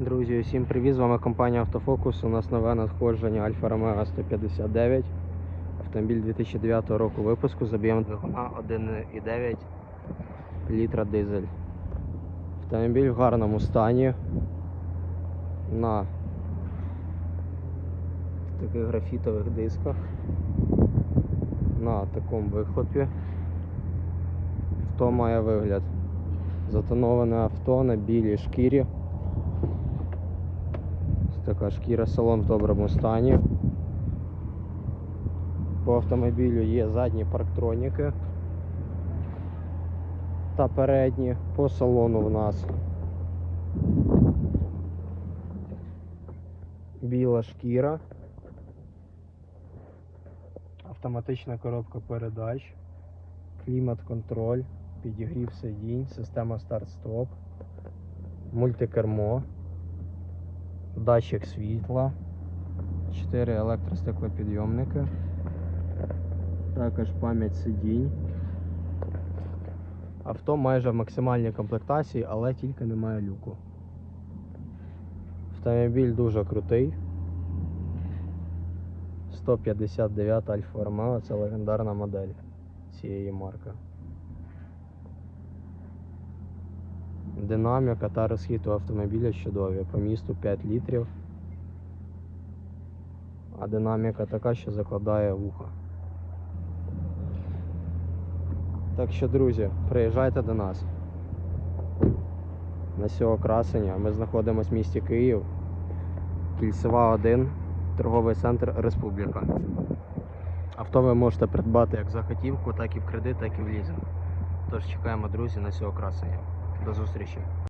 Друзі, усім привіт! З вами компанія Автофокус. У нас нове надходження Альфа Ромео 159. Автомобіль 2009 року випуску з двигуна 1,9 літра дизель. Автомобіль в гарному стані. На таких графітових дисках. На такому вихлопі. Авто має вигляд. Затоноване авто на білій шкірі. Така шкіра салон в доброму стані. По автомобілю є задні парктроніки та передні. По салону в нас біла шкіра, автоматична коробка передач, клімат-контроль, підігрів сидінь, система старт-стоп, мультикермо датчик світла, 4 електростеклопідйомники, також пам'ять сидінь. Авто майже в максимальній комплектації, але тільки немає люку. Автомобіль дуже крутий. 159 Альфа Ромео це легендарна модель цієї марки. Динаміка та розхід у автомобіля чудові. По місту 5 літрів. А динаміка така, що закладає вуха. Так що, друзі, приїжджайте до нас. На сього красення. Ми знаходимося в місті Київ. Кільцева 1, торговий центр Республіка. Авто ви можете придбати як за готівку, так і в кредит, так і в лізинг. Тож чекаємо, друзі, на цього красення. До зустрічі.